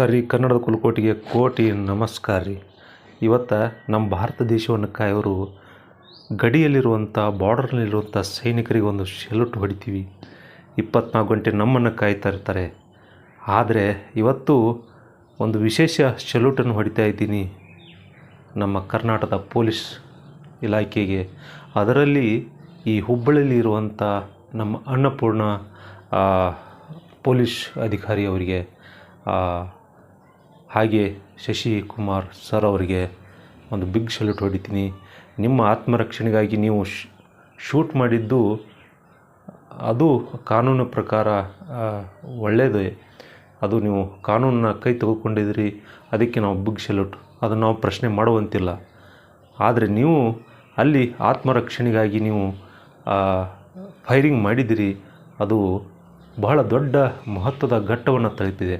ನಮಸ್ಕಾರ ರೀ ಕನ್ನಡದ ಕುಲಕೋಟಿಗೆ ಕೋಟಿ ನಮಸ್ಕಾರ ರೀ ಇವತ್ತು ನಮ್ಮ ಭಾರತ ದೇಶವನ್ನು ಕಾಯೋರು ಗಡಿಯಲ್ಲಿರುವಂಥ ಬಾರ್ಡರ್ನಲ್ಲಿರುವಂಥ ಸೈನಿಕರಿಗೆ ಒಂದು ಶೆಲುಟ್ ಹೊಡಿತೀವಿ. ಇಪ್ಪತ್ನಾಲ್ಕು ಗಂಟೆ ನಮ್ಮನ್ನು ಕಾಯ್ತಾ ಇರ್ತಾರೆ. ಆದರೆ ಇವತ್ತು ಒಂದು ವಿಶೇಷ ಸೆಲ್ಯೂಟನ್ನು ಹೊಡಿತಾ ಇದ್ದೀನಿ ನಮ್ಮ ಕರ್ನಾಟಕದ ಪೊಲೀಸ್ ಇಲಾಖೆಗೆ. ಅದರಲ್ಲಿ ಈ ಹುಬ್ಬಳ್ಳಿಯಲ್ಲಿ ಇರುವಂಥ ನಮ್ಮ ಅನ್ನಪೂರ್ಣ ಪೊಲೀಸ್ ಅಧಿಕಾರಿ ಅವರಿಗೆ ಆ, ಹಾಗೆ ಶಶಿಕುಮಾರ್ ಸರ್ ಅವರಿಗೆ ಒಂದು ಬಿಗ್ ಸಲ್ಯೂಟ್ ಹೊಡಿತೀನಿ. ನಿಮ್ಮ ಆತ್ಮರಕ್ಷಣೆಗಾಗಿ ನೀವು ಶೂಟ್ ಮಾಡಿದ್ದು ಅದು ಕಾನೂನು ಪ್ರಕಾರ ಒಳ್ಳೆಯದೇ ಅದು ನೀವು ಕಾನೂನನ್ನ ಕೈ ತೆಗೆದುಕೊಂಡಿದ್ದೀರಿ. ಅದಕ್ಕೆ ನಾವು ಬಿಗ್ ಸಲ್ಯೂಟ್ ಅದನ್ನು ನಾವು ಪ್ರಶ್ನೆ ಮಾಡುವಂತಿಲ್ಲ. ಆದರೆ ನೀವು ಅಲ್ಲಿ ಆತ್ಮರಕ್ಷಣೆಗಾಗಿ ನೀವು ಫೈರಿಂಗ್ ಮಾಡಿದಿರಿ ಅದು ಬಹಳ ದೊಡ್ಡ ಮಹತ್ವದ ಘಟ್ಟವನ್ನು ತಲುಪಿದೆ.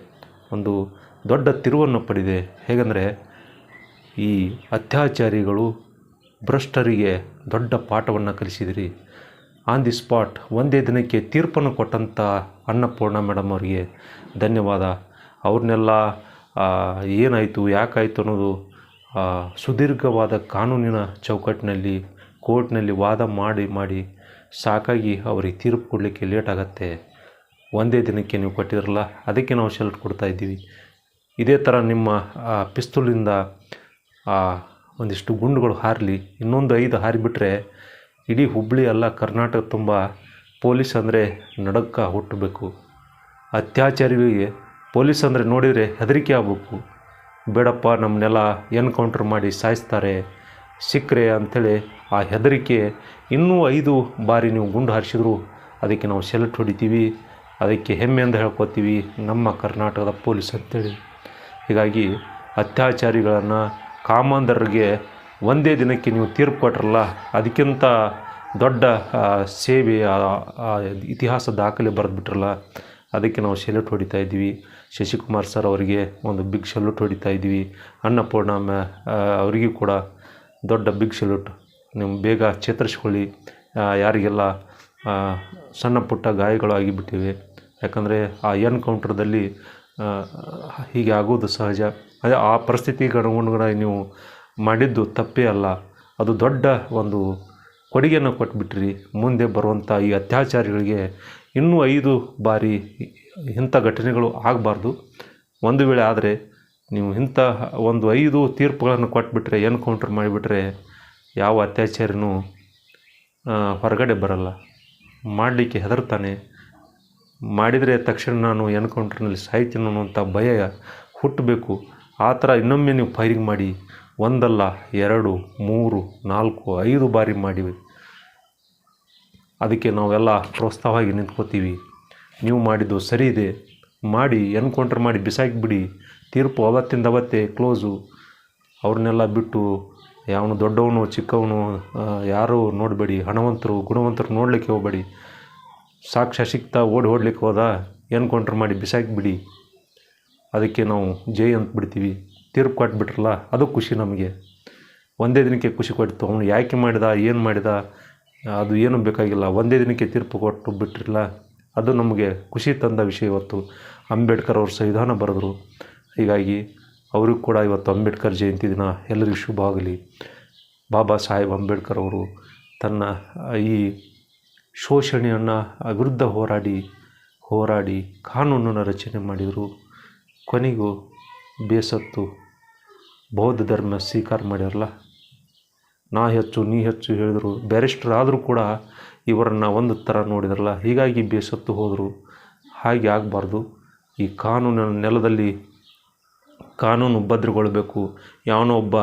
ಒಂದು ದೊಡ್ಡ ತಿರುವನ್ನು ಪಡೆದಿದೆ ಹೇಗೆಂದರೆ, ಈ ಅತ್ಯಾಚಾರಿಗಳು ಭ್ರಷ್ಟರಿಗೆ ದೊಡ್ಡ ಪಾಠವನ್ನು ಕಲಿಸಿದಿರಿ. ಆನ್ ದಿ ಸ್ಪಾಟ್ ಒಂದೇ ದಿನಕ್ಕೆ ತೀರ್ಪನ್ನು ಕೊಟ್ಟಂಥ ಅನ್ನಪೂರ್ಣ ಮೇಡಮ್ ಅವರಿಗೆ ಧನ್ಯವಾದ. ಅವ್ರನ್ನೆಲ್ಲ ಏನಾಯಿತು, ಯಾಕಾಯಿತು ಅನ್ನೋದು ಸುದೀರ್ಘವಾದ ಕಾನೂನಿನ ಚೌಕಟ್ಟಿನಲ್ಲಿ, ಕೋರ್ಟ್ನಲ್ಲಿ ವಾದ ಮಾಡಿ ಮಾಡಿ ಸಾಕಾಗಿ ಅವರಿಗೆ ತೀರ್ಪು ಕೊಡಲಿಕ್ಕೆ ಲೇಟ್ ಆಗುತ್ತೆ. ಒಂದೇ ದಿನಕ್ಕೆ ನೀವು ಕೊಟ್ಟಿರಲ್ಲ, ಅದಕ್ಕೆ ನಾವು ಶೆಲ್ಟ್ ಕೊಡ್ತಾ ಇದ್ದೀವಿ. ಇದೇ ಥರ ನಿಮ್ಮ ಪಿಸ್ತೂಲಿಂದ ಒಂದಿಷ್ಟು ಗುಂಡುಗಳು ಹಾರಲಿ, ಇನ್ನೊಂದು ಐದು ಹಾರಿಬಿಟ್ರೆ ಇಡೀ ಹುಬ್ಬಳ್ಳಿ ಅಲ್ಲ ಕರ್ನಾಟಕ ತುಂಬ ಪೊಲೀಸ್ ಅಂದರೆ ನಡಕ ಹುಟ್ಟಬೇಕು. ಅತ್ಯಾಚಾರಿಗಳಿಗೆ ಪೊಲೀಸ್ ಅಂದರೆ ನೋಡಿದರೆ ಹೆದರಿಕೆ ಆಗಬೇಕು. ಬೇಡಪ್ಪ, ನಮ್ಮನ್ನೆಲ್ಲ ಎನ್ಕೌಂಟ್ರ್ ಮಾಡಿ ಸಾಯಿಸ್ತಾರೆ ಸಿಕ್ಕರೆ ಅಂಥೇಳಿ ಆ ಹೆದರಿಕೆ ಇನ್ನೂ ಐದು ಬಾರಿ ನೀವು ಗುಂಡು ಹಾರಿಸಿದ್ರು ಅದಕ್ಕೆ ನಾವು ಸೆಲೆಕ್ಟ್ ಹೊಡಿತೀವಿ, ಅದಕ್ಕೆ ಹೆಮ್ಮೆ ಅಂತ ಹೇಳ್ಕೊತೀವಿ ನಮ್ಮ ಕರ್ನಾಟಕದ ಪೊಲೀಸ್ ಅಂತೇಳಿ. ಹೀಗಾಗಿ ಅತ್ಯಾಚಾರಿಗಳನ್ನು ಕಾಮಾಂಧರಿಗೆ ಒಂದೇ ದಿನಕ್ಕೆ ನೀವು ತೀರ್ಪು ಕೊಟ್ರಲ್ಲ, ಅದಕ್ಕಿಂತ ದೊಡ್ಡ ಸೇವೆ ಇತಿಹಾಸ ದಾಖಲೆ ಬರೆದ್ಬಿಟ್ರಲ್ಲ, ಅದಕ್ಕೆ ನಾವು ಸೆಲ್ಯೂಟ್ ಹೊಡಿತಾ ಇದ್ದೀವಿ. ಶಶಿಕುಮಾರ್ ಸರ್ ಅವರಿಗೆ ಒಂದು ಬಿಗ್ ಸೆಲ್ಯೂಟ್ ಹೊಡಿತಾ ಇದ್ದೀವಿ. ಅನ್ನಪೂರ್ಣ ಅವರಿಗೂ ಕೂಡ ದೊಡ್ಡ ಬಿಗ್ ಸೆಲ್ಯೂಟ್. ನೀವು ಬೇಗ ಚೇತರಿಸ್ಕೊಳ್ಳಿ. ಯಾರಿಗೆಲ್ಲ ಸಣ್ಣ ಪುಟ್ಟ ಗಾಯಗಳು ಆಗಿಬಿಟ್ಟಿವೆ ಯಾಕಂದರೆ ಆ ಎನ್ಕೌಂಟ್ರದಲ್ಲಿ ಹೀಗೆ ಆಗೋದು ಸಹಜ. ಅದೇ ಆ ಪರಿಸ್ಥಿತಿಗೆ ಅನುಗುಣವಾಗಿ ನೀವು ಮಾಡಿದ್ದು ತಪ್ಪೇ ಅಲ್ಲ. ಅದು ದೊಡ್ಡ ಒಂದು ಕೊಡುಗೆಯನ್ನು ಕೊಟ್ಬಿಟ್ರಿ. ಮುಂದೆ ಬರುವಂಥ ಈ ಅತ್ಯಾಚಾರಿಗಳಿಗೆ ಇನ್ನೂ ಐದು ಬಾರಿ ಇಂಥ ಘಟನೆಗಳು ಆಗಬಾರ್ದು. ಒಂದು ವೇಳೆ ಆದರೆ ನೀವು ಇಂಥ ಒಂದು ಐದು ತೀರ್ಪುಗಳನ್ನು ಕೊಟ್ಬಿಟ್ರೆ, ಎನ್ಕೌಂಟ್ರ್ ಮಾಡಿಬಿಟ್ರೆ ಯಾವ ಅತ್ಯಾಚಾರಿನೂ ಹೊರಗಡೆ ಬರಲ್ಲ. ಮಾಡಲಿಕ್ಕೆ ಹೆದರ್ತಾನೆ. ಮಾಡಿದರೆ ತಕ್ಷಣ ನಾನು ಎನ್ಕೌಂಟ್ರ್ನಲ್ಲಿ ಸಾಯ್ತೀನಿ ಅನ್ನುವಂಥ ಭಯ ಹುಟ್ಟಬೇಕು. ಆ ಥರ ಇನ್ನೊಮ್ಮೆ ನೀವು ಫೈರಿಂಗ್ ಮಾಡಿ ಒಂದಲ್ಲ, ಎರಡು, ಮೂರು, ನಾಲ್ಕು, ಐದು ಬಾರಿ ಮಾಡಿ ಅದಕ್ಕೆ ನಾವೆಲ್ಲ ಪ್ರೋತ್ಸಾಹವಾಗಿ ನಿಂತ್ಕೋತೀವಿ. ನೀವು ಮಾಡಿದ್ದು ಸರಿ ಇದೆ. ಮಾಡಿ, ಎನ್ಕೌಂಟ್ರ್ ಮಾಡಿ ಬಿಸಾಕಿಬಿಡಿ. ತೀರ್ಪು ಅವತ್ತಿಂದ ಅವತ್ತೇ ಕ್ಲೋಸು. ಅವ್ರನ್ನೆಲ್ಲ ಬಿಟ್ಟು ಯಾವನು ದೊಡ್ಡವನು, ಚಿಕ್ಕವನು ಯಾರೂ ನೋಡಬೇಡಿ. ಹಣವಂತರು, ಗುಣವಂತರು ನೋಡಲಿಕ್ಕೆ ಹೋಗಬೇಡಿ. ಸಾಕ್ಷ್ಯ ಸಿಗ್ತಾ ಓಡಿ ಓಡ್ಲಿಕ್ಕೆ ಹೋದ ಎನ್ಕೌಂಟ್ರ್ ಮಾಡಿ ಬಿಸಾಕಿಬಿಡಿ ಅದಕ್ಕೆ ನಾವು ಜೈ ಅಂತ ಬಿಡ್ತೀವಿ. ತೀರ್ಪು ಕೊಟ್ಬಿಟ್ರಲ್ಲ, ಅದು ಖುಷಿ ನಮಗೆ. ಒಂದೇ ದಿನಕ್ಕೆ ಖುಷಿ ಕೊಡ್ತು. ಅವನು ಯಾಕೆ ಮಾಡಿದ, ಏನು ಮಾಡಿದ, ಅದು ಏನು ಬೇಕಾಗಿಲ್ಲ. ಒಂದೇ ದಿನಕ್ಕೆ ತೀರ್ಪು ಕೊಟ್ಟು ಬಿಟ್ಟಿರಲ್ಲ ಅದು ನಮಗೆ ಖುಷಿ ತಂದ ವಿಷಯ ಇವತ್ತು. ಅಂಬೇಡ್ಕರ್ ಅವರು ಸಂವಿಧಾನ ಬರೆದರು. ಹೀಗಾಗಿ ಅವ್ರಿಗೂ ಕೂಡ ಇವತ್ತು ಅಂಬೇಡ್ಕರ್ ಜಯಂತಿ ದಿನ ಎಲ್ಲರಿಗೂ ಶುಭ ಆಗಲಿ. ಬಾಬಾ ಸಾಹೇಬ್ ಅಂಬೇಡ್ಕರ್ ಅವರು ತನ್ನ ಈ ಶೋಷಣೆಯನ್ನು ವಿರುದ್ಧ ಹೋರಾಡಿ ಹೋರಾಡಿ ಕಾನೂನನ್ನು ರಚನೆ ಮಾಡಿದರು. ಕೊನೆಗೂ ಬೇಸತ್ತು, ಬೌದ್ಧ ಧರ್ಮ ಸ್ವೀಕಾರ ಮಾಡ್ಯಾರಲ್ಲ? ನಾ ಹೆಚ್ಚು, ನೀ ಹೆಚ್ಚು ಹೇಳಿದರು. ಬ್ಯಾರಿಸ್ಟರ್ ಆದರೂ ಕೂಡ ಇವರನ್ನು ಒಂದು ಥರ ನೋಡಿದ್ರಲ್ಲ? ಹೀಗಾಗಿ ಬೇಸತ್ತು ಹೋದರು. ಹಾಗೆ ಆಗಬಾರ್ದು. ಈ ಕಾನೂನಿನ ನೆಲದಲ್ಲಿ ಕಾನೂನು ಭದ್ರಗೊಳ್ಬೇಕು. ಯಾವನೋ ಒಬ್ಬ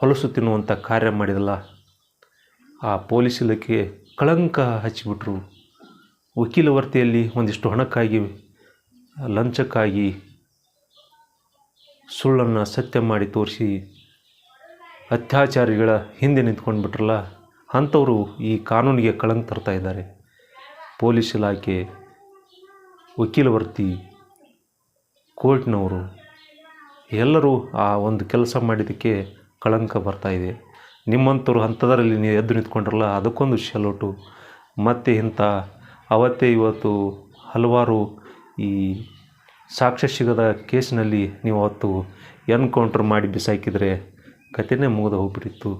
ಹೊಲಸು ತಿನ್ನುವಂಥ ಕಾರ್ಯ ಮಾಡಿದಲ್ಲ? ಆ ಪೊಲೀಸ್ ಇಲಾಖೆ ಕಳಂಕ ಹಚ್ಚಿಬಿಟ್ರು. ವಕೀಲ ವರ್ತಿಯಲ್ಲಿ ಒಂದಿಷ್ಟು ಹಣಕ್ಕಾಗಿ, ಲಂಚಕ್ಕಾಗಿ ಸುಳ್ಳನ್ನು ಸತ್ಯ ಮಾಡಿ ತೋರಿಸಿ ಅತ್ಯಾಚಾರಿಗಳ ಹಿಂದೆ ನಿಂತ್ಕೊಂಡು ಬಿಟ್ರಲ್ಲ ಅಂಥವರು ಈ ಕಾನೂನಿಗೆ ಕಳಂಕ ತರ್ತಾ ಇದ್ದಾರೆ. ಪೊಲೀಸ್ ಇಲಾಖೆ ವಕೀಲ ವರ್ತಿ ಕೋರ್ಟ್ನವರು ಎಲ್ಲರೂ ಆ ಒಂದು ಕೆಲಸ ಮಾಡಿದ್ದಕ್ಕೆ ಕಳಂಕ ಬರ್ತಾ ಇದೆ. ನಿಮ್ಮಂಥವ್ರು ಅಂಥದ್ರಲ್ಲಿ ನೀವು ಎದ್ದು ನಿಂತ್ಕೊಂಡ್ರಲ್ಲ, ಅದಕ್ಕೊಂದು ಶಲೋಟು ಮತ್ತು ಇಂಥ ಅವತ್ತೇ ಇವತ್ತು ಹಲವಾರು ಈ ಸಾಕ್ಷ್ಯ ಸಿಗದ ಕೇಸ್ನಲ್ಲಿ ನೀವು ಅವತ್ತು ಎನ್ಕೌಂಟ್ರ್ ಮಾಡಿ ಬಿಸಾಕಿದರೆ ಕತೆನೇ ಮುಗಿದು ಹೋಗ್ಬಿಟ್ಟಿತ್ತು.